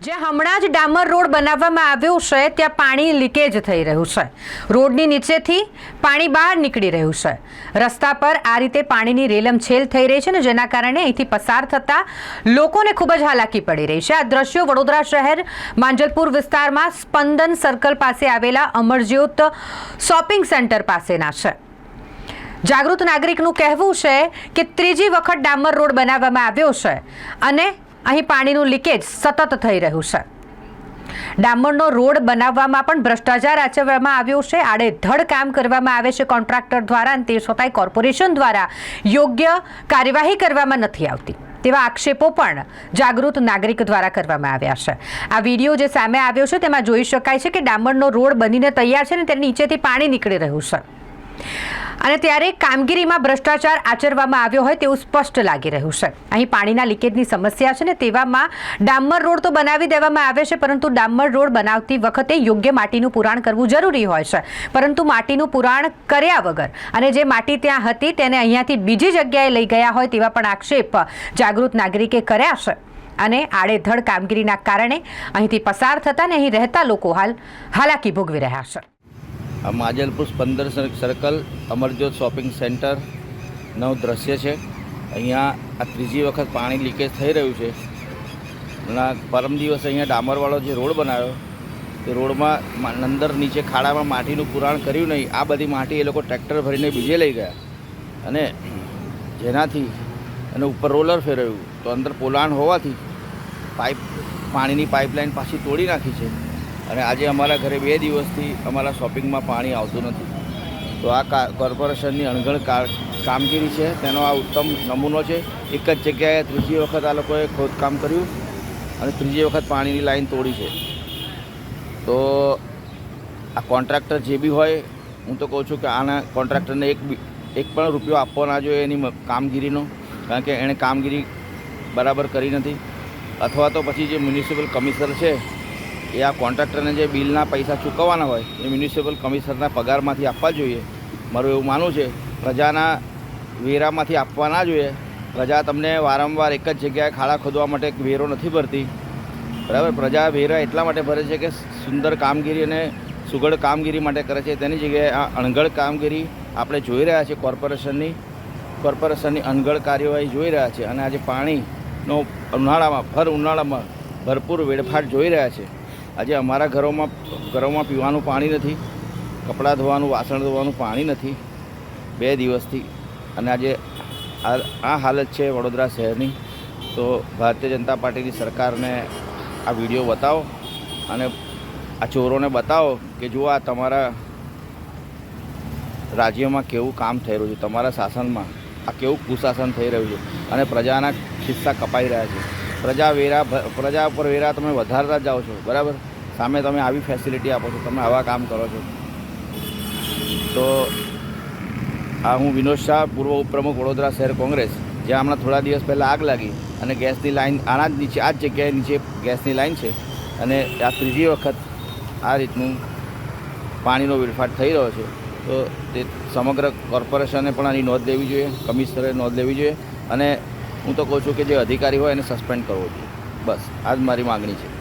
જે હમણાં જ ડામર રોડ બનાવવામાં આવ્યો છે, ત્યાં પાણી લીકેજ થઈ રહ્યું છે. રોડની નીચેથી પાણી બહાર નીકળી રહ્યું છે. રસ્તા પર આ રીતે પાણીની રેલમછેલ થઈ રહી છે ને જેના કારણે અહીંથી પસાર થતા લોકોને ખૂબ જ હાલાકી પડી રહી છે. આ દ્રશ્યો વડોદરા શહેર માંજલપુર વિસ્તારમાં સ્પંદન સર્કલ પાસે આવેલા અમરજ્યોત શોપિંગ સેન્ટર પાસેના છે. જાગૃત નાગરિકનું કહેવું છે કે ત્રીજી વખત ડામર રોડ બનાવવામાં આવ્યો છે અને અહીં પાણીનું લીકેજ સતત થઈ રહ્યું છે. ડામરનો રોડ બનાવવામાં પણ ભ્રષ્ટાચાર આચરવામાં આવ્યો છે. આડેધડ કામ કરવામાં આવે છે કોન્ટ્રાક્ટર દ્વારા અને તે છતાંય કોર્પોરેશન દ્વારા યોગ્ય કાર્યવાહી કરવામાં નથી આવતી. તેવા આક્ષેપો પણ જાગૃત નાગરિક દ્વારા કરવામાં આવ્યા છે. આ વીડિયો જે સામે આવ્યો છે તેમાં જોઈ શકાય છે કે ડામરનો રોડ બનીને તૈયાર છે ને તેની નીચેથી પાણી નીકળી રહ્યું છે. અને ત્યારે કામગીરીમાં ભ્રષ્ટાચાર આચરવામાં આવ્યો હોય તેવું સ્પષ્ટ લાગી રહ્યું છે. અહીં પાણીના લીકેજની સમસ્યા છે ને તેવામાં ડામર રોડ તો બનાવી દેવામાં આવે છે, પરંતુ ડામર રોડ બનાવતી વખતે યોગ્ય માટીનું પુરાણ કરવું જરૂરી હોય છે. પરંતુ માટીનું પુરાણ કર્યા વગર અને જે માટી ત્યાં હતી તેને અહીંયાથી બીજી જગ્યાએ લઈ ગયા હોય તેવા પણ આક્ષેપ જાગૃત નાગરિકે કર્યા છે. અને આડેધડ કામગીરીના કારણે અહીંથી પસાર થતા ને અહીં રહેતા લોકો હાલ હાલાકી ભોગવી રહ્યા છે. આ માજલપુર સ્પંદર સર્કલ અમરજ્યોત શોપિંગ સેન્ટરનું દ્રશ્ય છે. અહીંયા આ ત્રીજી વખત પાણી લીકેજ થઈ રહ્યું છે. અને પરમ દિવસે અહીંયા ડામરવાળો જે રોડ બનાવ્યો, તે રોડમાં અંદર નીચે ખાડામાં માટીનું પુરાણ કર્યું નહીં. આ બધી માટી એ લોકો ટ્રેક્ટર ભરીને બીજે લઈ ગયા. અને જેનાથી અને ઉપર રોલર ફેરવ્યું. તો અંદર પોલાણ હોવાથી પાઇપ પાણીની પાઇપલાઇન પાછી તોડી નાખી છે. અને આજે અમારા ઘરે બે દિવસથી અમારા શોપિંગમાં પાણી આવતું નથી. તો આ કોર્પોરેશનની અણઘડ કામગીરી છે, તેનો આ ઉત્તમ નમૂનો છે. એક જ જગ્યાએ ત્રીજી વખત આ લોકોએ ખોદકામ કર્યું અને ત્રીજી વખત પાણીની લાઈન તોડી છે. તો આ કોન્ટ્રાક્ટર જે બી હોય, હું તો કહું છું કે આના કોન્ટ્રાક્ટરને એક એક પણ રૂપિયો આપવો ના જોઈએ એની કામગીરીનો, કારણ કે એણે કામગીરી બરાબર કરી નથી. અથવા તો પછી જે મ્યુનિસિપલ કમિશનર છે એ આ કોન્ટ્રાક્ટરને જે બિલના પૈસા ચૂકવવાના હોય, એ મ્યુનિસિપલ કમિશનરના પગારમાંથી આપવા જોઈએ. મારું એવું માનવું છે, પ્રજાના વેરામાંથી આપવા ના જોઈએ. પ્રજા તમને વારંવાર એક જ જગ્યાએ ખાડા ખોદવા માટે વેરો નથી ભરતી. બરાબર? પ્રજા વેરા એટલા માટે ભરે છે કે સુંદર કામગીરી અને સુઘડ કામગીરી માટે કરે છે. તેની જગ્યાએ આ અણઘડ કામગીરી આપણે જોઈ રહ્યા છીએ કોર્પોરેશનની. કોર્પોરેશનની અણઘડ કાર્યવાહી જોઈ રહ્યા છે અને આજે પાણીનો ઉનાળામાં, ભર ઉનાળામાં ભરપૂર વેડફાટ જોઈ રહ્યા છે. આજે અમારા ઘરોમાં ઘરોમાં પીવાનું પાણી નથી, કપડાં ધોવાનું, વાસણ ધોવાનું પાણી નથી. બે દિવસથી અને આજે આ હાલત છે વડોદરા શહેરની. તો ભારતીય જનતા પાર્ટીની સરકારને આ વીડિયો બતાવો અને આ ચોરોને બતાવો કે જુઓ આ તમારા રાજ્યમાં કેવું કામ થઈ રહ્યું છે, તમારા શાસનમાં આ કેવું કુશાસન થઈ રહ્યું છે અને પ્રજાના ખિસ્સા કપાઈ રહ્યા છે. પ્રજા વેરા, પ્રજા ઉપર વેરા તમે વધારતા જ જાઓ છો, બરાબર? સામે તમે આવી ફેસિલિટી આપો છો, તમે આવા કામ કરો છો. તો આ હું વિનોદ શાહ, પૂર્વ ઉપપ્રમુખ વડોદરા શહેર કોંગ્રેસ જ્યાં હમણાં થોડા દિવસ પહેલાં આગ લાગી અને ગેસની લાઇન આના જ નીચે, આ જ જગ્યાએ નીચે ગેસની લાઇન છે અને આ ત્રીજી વખત આ રીતનું પાણીનો વેડફાટ થઈ રહ્યો છે. તો તે સમગ્ર કોર્પોરેશને પણ આની નોંધ લેવી જોઈએ, કમિશનરે નોંધ લેવી જોઈએ અને હું તો કહું છું કે જે અધિકારી હોય એને સસ્પેન્ડ કરવો જોઈએ. બસ આ જ મારી માગણી છે.